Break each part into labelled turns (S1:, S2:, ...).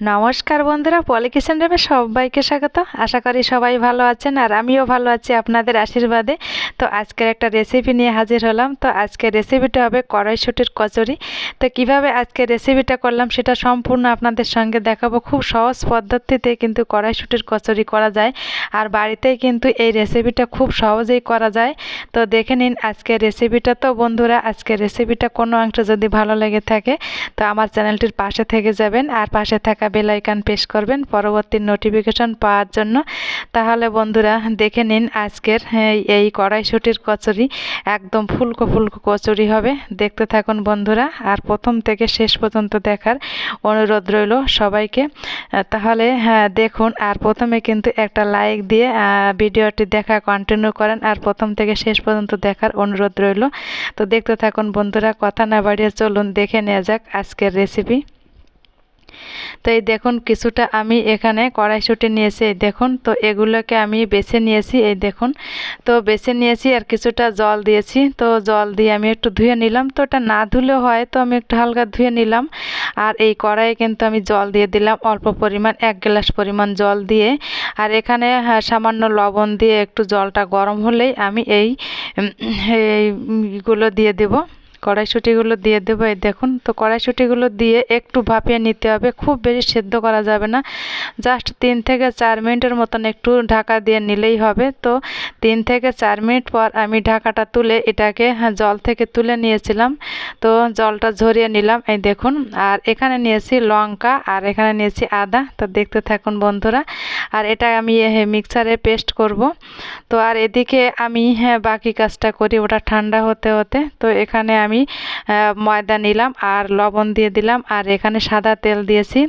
S1: নমস্কার বন্ধুরা পলি কিচেন রেমে সবাইকে স্বাগত। আশা করি সবাই ভালো আছেন আর আমিও ভালো আছি আপনাদের আশীর্বাদে। তো আজকের একটা রেসিপি নিয়ে হাজির হলাম। তো আজকের রেসিপিটা হবে কড়াইশুটির কচুরি। তো কীভাবে আজকে রেসিপিটা করলাম সেটা সম্পূর্ণ আপনাদের সঙ্গে দেখাবো। খুব সহজ পদ্ধতিতে কিন্তু কড়াইশুটির কচুরি করা যায়। আর বাড়িতেই কিন্তু এই রেসিপিটা খুব সহজেই করা যায়। তো দেখে নিন আজকের রেসিপিটা তো বন্ধুরা, আজকের রেসিপিটা কোনো অংশ যদি ভালো লেগে থাকে, তো আমার চ্যানেলটির পাশে থেকে যাবেন। আর পাশে থাকা বেল আইকন প্রেস করবেন পরবর্তী নোটিফিকেশন পাওয়ার জন্য। তাহলে বন্ধুরা দেখে নিন আজকের, এই কড়াইশুটির কচুরি, একদম ফুলকো ফুলকো কচুরি হবে। দেখতে থাকুন বন্ধুরা, আর প্রথম থেকে শেষ পর্যন্ত দেখার অনুরোধ রইল সবাইকে। তাহলে হ্যাঁ দেখুন, আর প্রথমে কিন্তু একটা লাইক দিয়ে ভিডিওটি দেখা কন্টিনিউ করেন, আর প্রথম থেকে শেষ পর্যন্ত দেখার অনুরোধ রইল। তো দেখতে থাকুন বন্ধুরা, কথা না বাড়িয়ে চলুন, দেখে নেওয়া যাক আজকের রেসিপি তো এই দেখুন কিছুটা আমি এখানে কড়াইশুটি নিয়েছি এই দেখুন। তো এগুলোকে আমি বেছে নিয়েছি এই দেখুন। তো বেছে নিয়েছি আর কিছুটা জল দিয়েছি। তো জল দিয়ে আমি একটু ধুয়ে নিলাম। তো ওটা না ধুলেও হয় তো আমি একটু হালকা ধুয়ে নিলাম। আর এই কড়াইয়ে কিন্তু আমি জল দিয়ে দিলাম অল্প পরিমাণ এক গ্লাস পরিমাণ জল দিয়ে। আর এখানে হ্যাঁ, সামান্য লবণ দিয়ে একটু জলটা গরম হলেই আমি এই এইগুলো দিয়ে দেবো। কড়াইশুঁটিগুলো দিয়ে দেবো। এই দেখুন, তো কড়াইশুঁটিগুলো দিয়ে একটু ভাপিয়ে নিতে হবে। খুব বেশি সেদ্ধ করা যাবে না। জাস্ট তিন থেকে চার মিনিটের মতন একটু ঢাকা দিয়ে নিলেই হবে। তো তিন থেকে চার মিনিট পর আমি ঢাকাটা তুলে এটাকে জল থেকে তুলে নিয়েছিলাম। তো জলটা ঝরিয়ে নিলাম। এই দেখুন, আর এখানে নিয়েছি লঙ্কা আর এখানে নিয়েছি আদা। তো দেখতে থাকুন বন্ধুরা। আর এটা আমি মিক্সারে পেস্ট করব। তো আর এদিকে আমি হ্যাঁ বাকি কাজটা করি। ওটা ঠান্ডা হতে হতে। তো এখানে আমি আমি ময়দা নিলাম আর লবণ দিয়ে দিলাম। আর এখানে সাদা তেল দিয়েছি।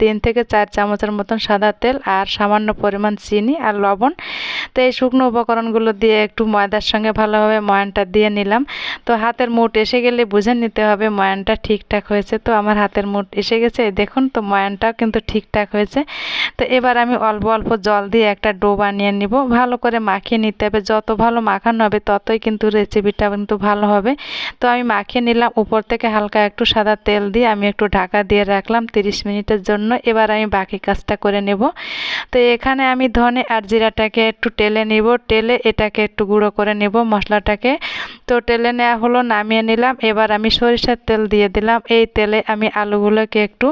S1: তিন থেকে চার চামচের মতন সাদা তেল আর সামান্য পরিমাণ চিনি আর লবণ। তো এই শুকনো উপকরণগুলো দিয়ে একটু ময়দার সঙ্গে ভালোভাবে ময়ানটা দিয়ে নিলাম। তো হাতের মুঠ এসে গেলে বুঝে নিতে হবে ময়ানটা ঠিকঠাক হয়েছে। তো আমার হাতের মুঠ এসে গেছে। দেখুন তো ময়ানটাও কিন্তু ঠিকঠাক হয়েছে। তো এবার আমি অল্প অল্প জল দিয়ে একটা ডো বানিয়ে নিব। ভালো করে মাখিয়ে নিতে হবে। যত ভালো মাখানো হবে ততই কিন্তু রেসিপিটা কিন্তু ভালো হবে। তো আমি মাখিয়ে নিলাম। উপর থেকে হালকা একটু সাদা তেল দিয়ে আমি একটু ঢাকা দিয়ে রাখলাম 30 মিনিটের জন্য। এবার আমি বাকি কাজটা করে নেব। তো এখানে আমি ধনে আর জিরাটাকে একটু টেলে নিব। টেলে এটাকে একটু গুঁড়ো করে নেব মশলাটাকে। তো টেলে নেওয়া হলো, নামিয়ে নিলাম। এবার আমি সরিষার তেল দিয়ে দিলাম। এই তেলে আমি আলুগুলোকে একটু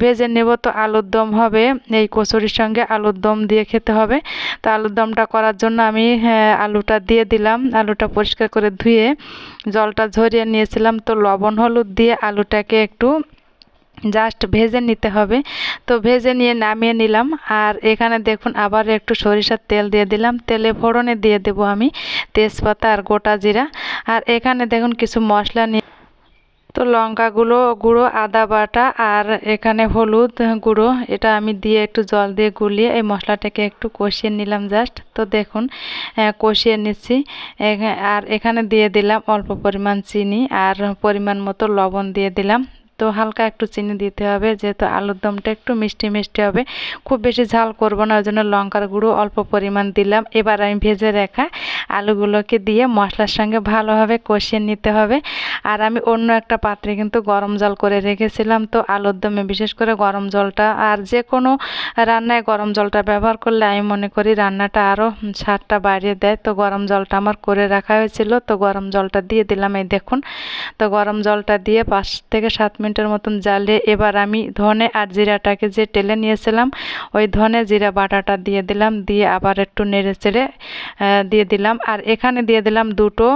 S1: ভেজে নেব। তো আলুর দম হবে, এই কচুরির সঙ্গে আলুর দম দিয়ে খেতে হবে। তো আলুর দমটা করার জন্য আমি আলুটা দিয়ে দিলাম। আলুটা পরিষ্কার করে ধুয়ে জলটা ঝরিয়ে নিয়েছিলাম। তো লবণ, হলুদ দিয়ে আলুটাকে একটু জাস্ট ভেজে নিতে হবে। তো ভেজে নিয়ে নামিয়ে নিলাম। আর এখানে দেখুন আবার একটু সরিষার তেল দিয়ে দিলাম। তেলে ফোড়নে দিয়ে দেব আমি তেজপাতা আর গোটা জিরা। আর এখানে দেখুন কিছু মশলা নিয়ে তো লঙ্কা গুঁড়ো গুঁড়ো আদা বাটা আর এখানে হলুদ গুঁড়ো, এটা আমি দিয়ে একটু জল দিয়ে গুলিয়ে এই মশলাটাকে একটু কষিয়ে নিলাম জাস্ট তো দেখুন কষিয়ে নিচ্ছি। আর এখানে দিয়ে দিলাম অল্প পরিমাণ চিনি আর পরিমাণ মতো লবণ দিয়ে দিলাম। তো হালকা একটু চিনি দিতে হবে, যেহেতু আলুর দমটা একটু মিষ্টি মিষ্টি হবে। খুব বেশি ঝাল করব না ওই জন্য লঙ্কার গুঁড়ো অল্প পরিমাণ দিলাম। এবার আমি ভেজে রাখা আলুগুলোকে দিয়ে মশলার সঙ্গে ভালোভাবে কষিয়ে নিতে হবে। আর আমি অন্য একটা পাত্রে কিন্তু গরম জল করে রেখেছিলাম, তো আলুর দমে বিশেষ করে গরম জলটা, আর যে কোনো রান্নায় গরম জলটা ব্যবহার করলে আমি মনে করি রান্নাটা আরও স্বাদটা বাড়িয়ে দেয়। তো গরম জলটা আমার করে রাখা হয়েছিল, তো গরম জলটা দিয়ে দিলাম, এই দেখুন। তো গরম জলটা দিয়ে পাঁচ থেকে সাত মিনিটের মতন জালে এবার আমি ধনে আর জিরাটাকে যে টেলে নিয়েছিলাম, ওই ধনে জিরা বাটাটা দিয়ে দিলাম, দিয়ে আবার একটু নেড়ে চেড়ে দিয়ে দিলাম। আর এখানে দিয়ে দিলাম দুটো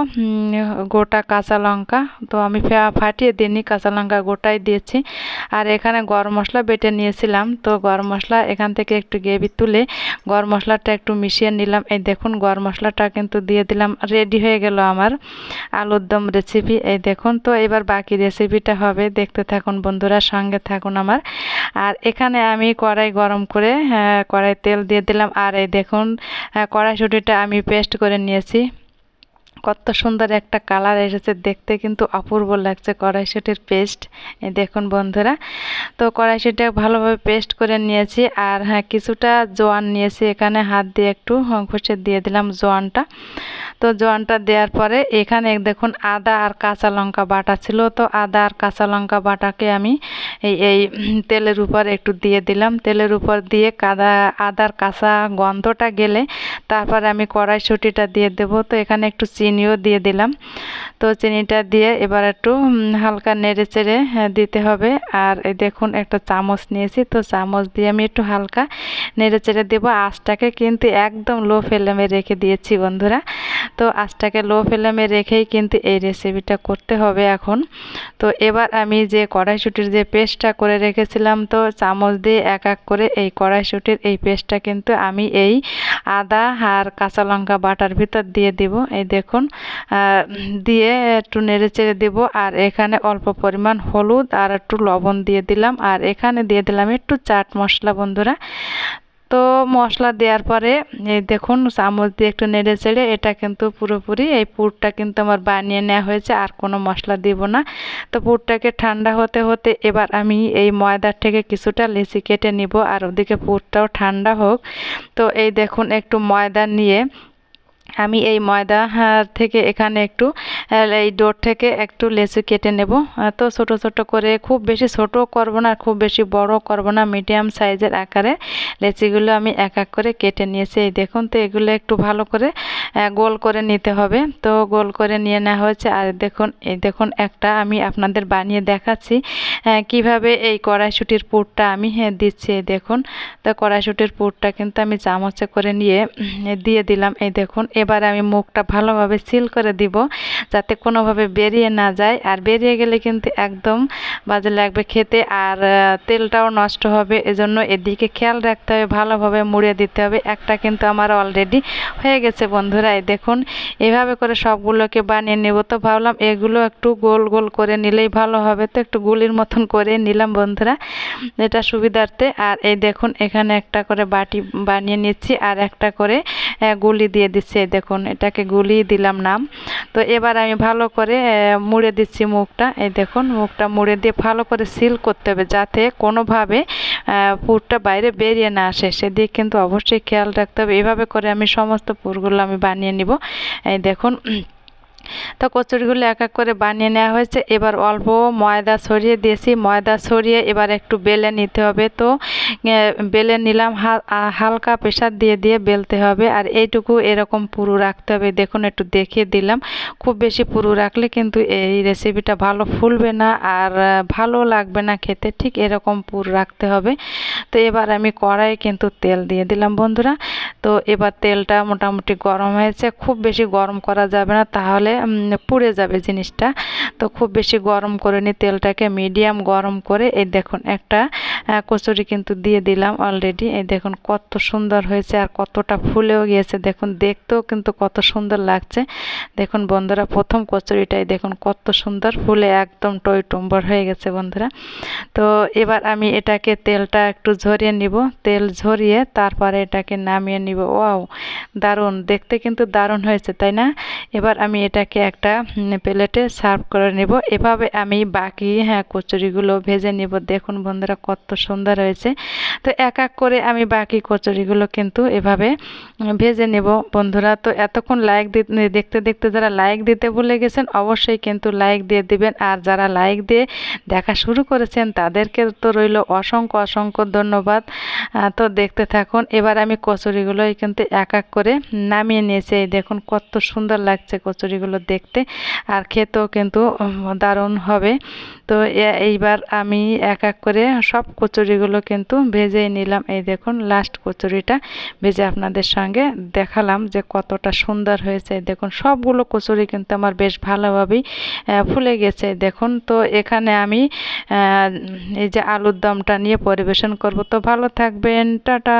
S1: গোটা কাঁচা লঙ্কা। তো আমি ফাটিয়ে দিইনি, কাঁচা লঙ্কা গোটাই দিয়েছি। আর এখানে গরম মশলা বেটে নিয়েছিলাম। তো গরম মশলা এখান থেকে একটু গ্রেভি তুলে গরম মশলাটা একটু মিশিয়ে নিলাম। এই দেখুন, গরম মশলাটা কিন্তু দিয়ে দিলাম, রেডি হয়ে গেল আমার আলুর দম রেসিপি এই দেখুন, তো এবার বাকি রেসিপিটা হবে। দেখতে থাকুন বন্ধুরা সঙ্গে থাকুন আমার। আর এখানে আমি কড়াই গরম করে হ্যাঁ, কড়াই তেল দিয়ে দিলাম। আর এই দেখুন হ্যাঁ, কড়াইশুটিটা আমি পেস্ট করে নিয়েছি। কত সুন্দর একটা কালার এসেছে দেখতে কিন্তু অপূর্ব লাগছে কড়াইশুটির পেস্ট। দেখুন বন্ধুরা তো কড়াইশুটিটা ভালোভাবে পেস্ট করে নিয়েছি। আর হ্যাঁ কিছুটা জোয়ান নিয়েছি। এখানে হাত দিয়ে একটু ঘষে দিয়ে দিলাম জোয়ানটা। তো জোয়ানটা দেওয়ার পরে এখানে দেখুন আদা আর কাঁচা লঙ্কা বাটা ছিল। তো আদা আর কাঁচা লঙ্কা বাটাকে আমি এই এই তেলের উপর একটু দিয়ে দিলাম। তেলের উপর দিয়ে কাদা আদার কাঁচা গন্ধটা গেলে তারপর আমি কড়াইশুঁটিটা দিয়ে দেব। তো এখানে একটু চিনিও দিয়ে দিলাম। তো চিনিটা দিয়ে এবার একটু হালকা নেড়ে চেড়ে হ্যাঁ, দিতে হবে। আর এই দেখুন একটা চামচ নিয়েছি। তো চামচ দিয়ে আমি একটু হালকা নেড়ে চেড়ে দেবো আঁচটাকে। কিন্তু একদম লো ফ্লেমে রেখে দিয়েছি বন্ধুরা। তো আঁচটাকে লো ফ্লেমে রেখেই কিন্তু এই রেসিপিটা করতে হবে এখন। তো এবার আমি যে কড়াইশুটির যে পেস্টটা করে রেখেছিলাম, তো চামচ দিয়ে এক এক করে এই কড়াইশুটির এই পেস্টটা কিন্তু আমি এই আদা আর কাঁচা লঙ্কা বাটার ভিতর দিয়ে দিব। এই দেখুন দিয়ে একটু নেড়ে চেড়ে দেবো। আর এখানে অল্প পরিমাণ হলুদ আর একটু লবণ দিয়ে দিলাম। আর এখানে দিয়ে দিলাম একটু চাট মশলা, বন্ধুরা। তো মশলা দেওয়ার পরে, এই দেখুন চামচ দিয়ে একটু নেড়ে চেড়ে এটা কিন্তু পুরোপুরি এই পুরটা কিন্তু আমার বানিয়ে নেওয়া হয়েছে, আর কোনো মশলা দিব না। তো পুরটাকে ঠান্ডা হতে হতে এবার আমি এই ময়দার থেকে কিছুটা লেচি কেটে নিব, আর ওদিকে পুরটাও ঠান্ডা হোক। তো এই দেখুন একটু ময়দা নিয়ে আমি এই ময়দা থেকে এখানে একটু এই ডোর থেকে একটু লেচু কেটে নেব। তো ছোট ছোট করে খুব বেশি ছোট করব না খুব বেশি বড় করব না, মিডিয়াম সাইজের আকারে। লেচিগুলো আমি এক এক করে কেটে নিয়েছি। এই দেখুন তো, এগুলো একটু ভালো করে গোল করে নিতে হবে। তো গোল করে নিয়ে নেওয়া হয়েছে, আর দেখুন, এই দেখুন একটা আমি আপনাদের বানিয়ে দেখাচ্ছি। কীভাবে এই কড়াইশুটির পুরটা আমি হ্যাঁ দিচ্ছি দেখুন। তো কড়াইশুটির পুরটা কিন্তু আমি চামচে করে নিয়ে দিয়ে দিলাম। এই দেখুন এবার আমি মুখটা ভালোভাবে সিল করে দিব যাতে কোনোভাবে বেরিয়ে না যায়। আর বেরিয়ে গেলে কিন্তু একদম বাজে লাগবে খেতে আর তেলটাও নষ্ট হবে। এজন্য এদিকে খেয়াল রাখতে হবে, ভালোভাবে মুড়ে দিতে হবে। একটা কিন্তু আমার অলরেডি হয়ে গেছে বন্ধুরা, এই দেখুন। এভাবে করে সবগুলোকে বানিয়ে নেব। তো ভাবলাম এগুলো একটু গোল গোল করে নিলেই ভালো হবে। তো একটু গুলির মতন করে নিলাম বন্ধুরা, এটা সুবিধার্থে। আর এই দেখুন, এখানে একটা করে বাটি বানিয়ে নিচ্ছি আর একটা করে গুলি দিয়ে দিচ্ছি। দেখুন, এটাকে গুলিয়ে দিলাম নাম। তো এবার আমি ভালো করে মুড়ে দিচ্ছি মুখটা। এই দেখুন, মুখটা মুড়ে দিয়ে ভালো করে সিল করতে হবে যাতে কোনোভাবে পুরটা বাইরে বেরিয়ে না আসে। সেদিকে কিন্তু অবশ্যই খেয়াল রাখতে হবে। এভাবে করে আমি সমস্ত পুরগুলো আমি বানিয়ে নিব। এই দেখুন তো কচুরিগুলো এক এক করে বানিয়ে নেওয়া হয়েছে। এবার অল্প ময়দা সরিয়ে দিয়েছি। ময়দা সরিয়ে এবার একটু বেলে নিতে হবে তো। বেলে নিলাম হালকা প্রেশার দিয়ে দিয়ে বেলতে হবে। আর এইটুকু এরকম পুরু রাখতে হবে। দেখুন, একটু দেখিয়ে দিলাম। খুব বেশি পুরু রাখলে কিন্তু এই রেসিপিটা ভালো ফুলবে না আর ভালো লাগবে না খেতে। ঠিক এরকম পুর রাখতে হবে। তো এবার আমি কড়াই কিন্তু তেল দিয়ে দিলাম বন্ধুরা। তো এবার তেলটা মোটামুটি গরম হয়েছে। খুব বেশি গরম করা যাবে না, তাহলে পুড়ে যাবে জিনিসটা। তো খুব বেশি গরম করে নি, তেলটাকে মিডিয়াম গরম করে। এই দেখুন, একটা কচুরি কিন্তু দিয়ে দিলাম অলরেডি এই দেখুন কত সুন্দর হয়েছে আর কতটা ফুলেও গিয়েছে। দেখুন, দেখতেও কিন্তু কত সুন্দর লাগছে। দেখুন বন্ধুরা, প্রথম কচুরিটাই দেখুন কত সুন্দর। ফুলে একদম টই টম্বর হয়ে গেছে বন্ধুরা। তো এবার আমি এটাকে তেলটা একটু ঝরিয়ে নিব। তেল ঝরিয়ে তারপরে এটাকে নামিয়ে নিব। ওয়াও, দারুণ। দেখতে কিন্তু দারুণ হয়েছে, তাই না? এবার আমি এটাকে একটা প্লেটে সার্ভ করে নেব। এভাবে আমি বাকি হ্যাঁ কচুরিগুলো ভেজে নিব। দেখুন বন্ধুরা, কত সুন্দর হয়েছে তো এক এক করে আমি বাকি কচুরিগুলো কিন্তু এভাবে ভেজে নেব। বন্ধুরা, তো এতক্ষণ লাইক দেখতে দেখতে যারা লাইক দিতে ভুলে গেছেন, অবশ্যই কিন্তু লাইক দিয়ে দিবেন। আর যারা লাইক দিয়ে দেখা শুরু করেছেন, তাদেরকে তো রইল অসংখ্য অসংখ্য ধন্যবাদ। তো দেখতে থাকুন, এবার আমি কচুরিগুলোই কিন্তু এক এক করে নামিয়ে নিয়েছি। দেখুন কত সুন্দর লাগছে কচুরিগুলো দেখতে। আর খেতেও কিন্তু দারুণ হবে। তো এইবার আমি এক এক করে সব কচুরিগুলো কিন্তু ভেজেই নিলাম। এই দেখুন লাস্ট কচুরিটা ভেজে আপনাদের সঙ্গে দেখালাম যে কতটা সুন্দর হয়েছে। দেখুন, সবগুলো কচুরি কিন্তু আমার বেশ ভালোভাবেই ফুলে গেছে। দেখুন, তো এখানে আমি এই যে আলুর দমটা নিয়ে পরিবেশন করব। তো ভালো থাকবেন, টাটা।